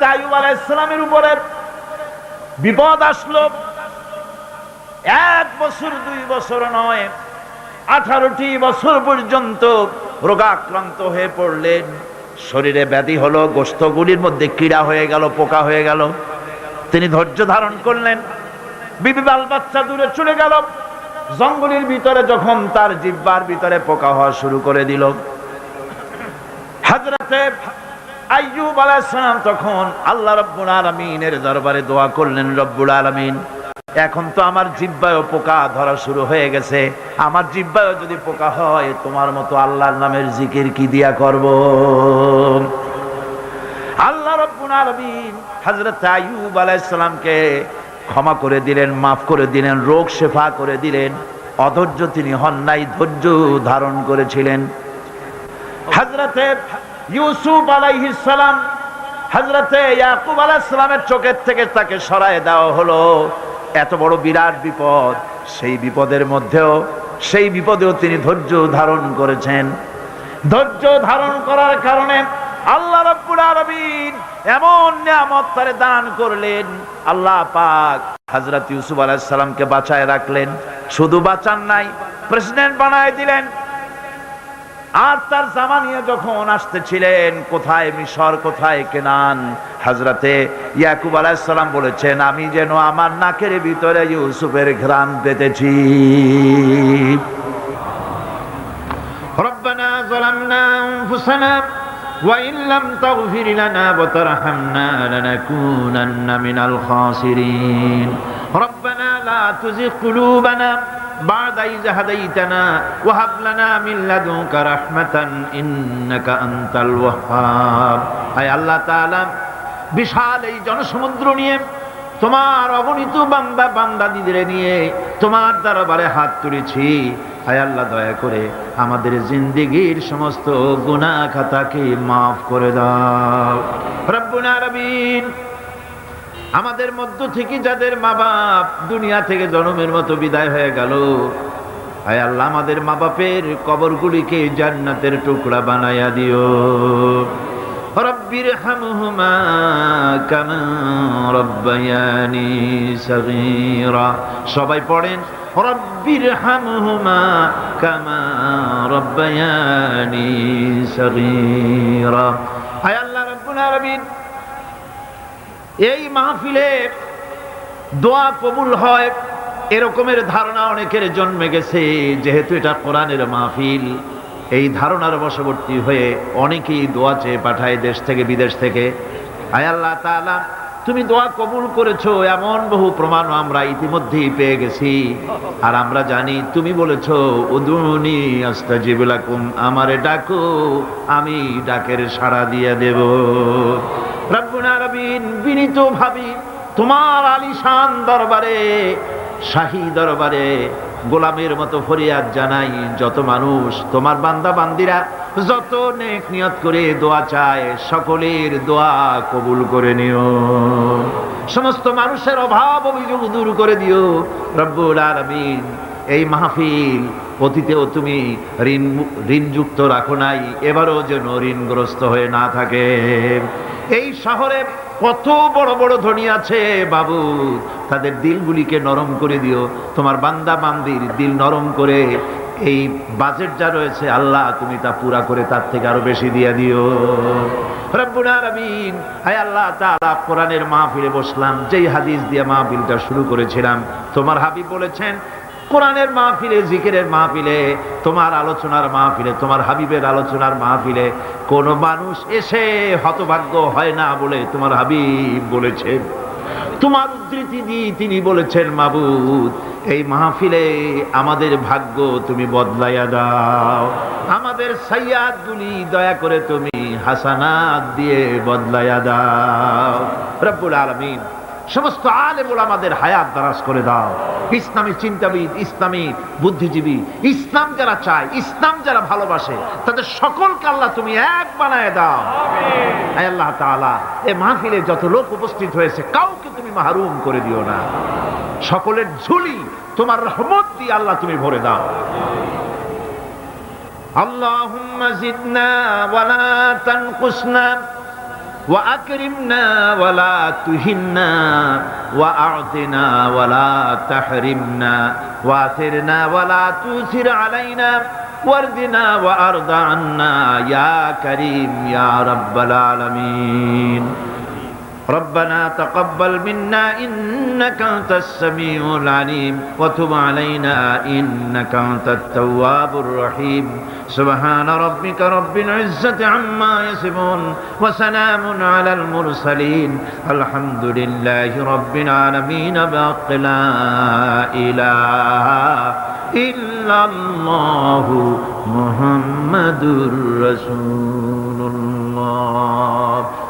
হাজরত আয়ুব আলাইসালামের উপরে বিপদ আসলো। এক বছর, দুই বছর নয়, আঠারোটি বছর পর্যন্ত রোগাক্রান্ত হয়ে পড়লেন। শরীরে ব্যাধি হলো গোস্তগুলির মধ্যে কীড়া হয়ে গেল, পোকা হয়ে গেল। তিনি ধৈর্য ধারণ করলেন। বিবি বাল বাচ্চা দূরে চলে গেল। জঙ্গলের ভিতরে যখন তার জিব্বার ভিতরে পোকা হওয়া শুরু করে দিল। হাজরাতে আইয়ুব আলাইসালাম তখন আল্লাহ রব্বুল আলমিনের দরবারে দোয়া করলেন, রব্বুল আলমিন, এখন তো আমার জিব্বায়ও পোকা ধরা শুরু হয়ে গেছে। আমার জিব্বায়ও যদি পোকা হয়, তোমার মতো আল্লাহর নামের জিকির কি দিয়া করব? আল্লাহ রব্বুল আলমিন হজরত আইয়ুব আলাইসালামকে ক্ষমা করে দিলেন, মাফ করে দিলেন, রোগ শেফা করে দিলেন, অধৈর্য তিনি হন নাই, ধৈর্য ধারণ করেছিলেন। হজরতে ইউসুফ আলাইহিস সালাম হজরতে ইয়াকুব আলাইহিস সালামের চোখের থেকে তাকে সরায় দেওয়া হলো। এত বড় বিরাট বিপদ। সেই বিপদের মধ্যেও, সেই বিপদেও তিনি ধৈর্য ধারণ করেছেন। ধৈর্য ধারণ করার কারণে আল্লাহ রব্বুল আলামিন এমন নিয়ামত তারে দান করলেন। আল্লাহ পাক হযরত ইউসুফ আলাইহিস সালামকে বাঁচায় রাখলেন। শুধু বাঁচান নাই, প্রেসিডেন্ট বানায় দিলেন। আর তার জামা নিয়ে যখন আসতেছিলেন কোথায় মিশর কোথায় কেনান হাজরাতে ইয়াকুব আলাইসালাম বলেছেন আমি যেন আমার নাকের ভিতরে ইউসুফের ঘ্রাণ পেতেছি ربنا ظلمنا أنفسنا وإن لم تغفر لنا وترحمنا لنكونن من الخاسرين ربنا لا تزغ قلوبنا بعد إذ هديتنا وهب لنا من لدنك رحمة إنك أنت الوهاب أي الله تعالى বিশাল এই জনসমুদ্র নিয়ে তোমার অগণিত বান্দা বান্দাদিদের নিয়ে তোমার দরবারে হাত তুলেছি হায় আল্লাহ দয়া করে আমাদের জিন্দিগির সমস্ত গুনাহ খাতাকে মাফ করে দাও রব্বুল আলামিন আমাদের মধ্য থেকে যাদের মা বাপ দুনিয়া থেকে জনমের মতো বিদায় হয়ে গেল হায় আল্লাহ আমাদের মা বাপের কবরগুলিকে জান্নাতের টুকরা বানায়া দিও। রব্বির হামহুমা কামা রব্বায়ানি সগীরা। সবাই পড়েন রব্বির হামহুমা কামা রব্বায়ানি সগীরা। হায় আল্লাহ রব্বুল আলামিন এই মাহফিলে দোয়া কবুল হয়, এরকমের ধারণা অনেকের জন্মে গেছে, যেহেতু এটা কোরআনের মাহফিল। এই ধারণার বশবর্তী হয়ে অনেকেই দোয়া চেয়ে পাঠায় দেশ থেকে, বিদেশ থেকে। আয় আল্লাহ তাআলা, তুমি দোয়া কবুল করেছ, এমন বহু প্রমাণ আমরা ইতিমধ্যেই পেয়ে গেছি। আর আমরা জানি, তুমি বলেছ, উদুনি আস্তাজিব লাকুম, আমারে ডাকো, আমি ডাকের সাড়া দিয়ে দেব। বিনীত ভাবি তোমার আলিশান দরবারে, শাহী দরবারে গোলামের মতো ফরিয়াদ জানাই, যত মানুষ, তোমার বান্দা বান্দিরা যত নেক নিয়ত করে দোয়া চায়, সকলের দোয়া কবুল করে নিও। সমস্ত মানুষের অভাব অভিযোগ দূর করে দিও। রব্বুল আলামিন, এই মাহফিল অতীতেও তুমি ঋণ ঋণযুক্ত রাখো নাই, এবারও যেন ঋণগ্রস্ত হয়ে না থাকে। এই শহরে কত বড় বড় ধনী আছে বাবু। তাদের দিলগুলিকে নরম করে দিও। তোমার বান্দা বান্দির দিল নরম করে। এই বাজেট যা রয়েছে, আল্লাহ তুমি তা পুরা করে তার থেকে আরও বেশি দিয়ে দিও। আল্লাহ কোরআনের মাহফিলে বসলাম। যেই হাদিস দিয়ে মাহফিলটা শুরু করেছিলাম, তোমার হাবিব বলেছেন কোরআনের মাহফিলে, জিকিরের মাহফিলে, তোমার আলোচনার মাহফিলে, তোমার হাবিবের আলোচনার মাহফিলে কোন মানুষ এসে হতভাগ্য হয় না বলে তোমার হাবিব বলেছেন। তোমার উদ্ধৃতি দিয়ে তিনি বলেছেন, মাবুদ, এই মাহফিলে আমাদের ভাগ্য তুমি বদলাইয়া দাও। আমাদের সাইয়াদ গুলি দয়া করে তুমি হাসানাত দিয়ে বদলাইয়া দাও। রব্বুল আলমিন সমস্ত আলেমুল আমাদের হায়াত দারাজ করে দাও ইসলামী চিন্তাবিদ ইসলামী বুদ্ধিজীবী ইসলাম যারা চায় ইসলাম যারা ভালোবাসে তাদের সকলকে আল্লাহ তুমি এক বানায় দাও আয় আল্লাহ তাআলা এ মাহফিলে যত লোক উপস্থিত হয়েছে কাউকে তুমি মাহরুম করে দিও না সকলের ঝুলি তোমার রহমত দিয়ে আল্লাহ তুমি ভরে দাও اللهم زدنا ولا تنقصنا وأكرمنا ولا تهنا وأعطنا ولا تحرمنا وأثرنا ولا تؤثر علينا وَارْضِنَا وأرض عنا يا كريم يا رب العالمين ربنا تقبل منا إنك أنت السميع العليم وتب علينا إنك أنت التواب الرحيم. سبحان ربك رب العزة عما يصفون وسلام على المرسلين. الحمد لله رب العالمين. بحق لا إله إلا الله محمد رسول الله.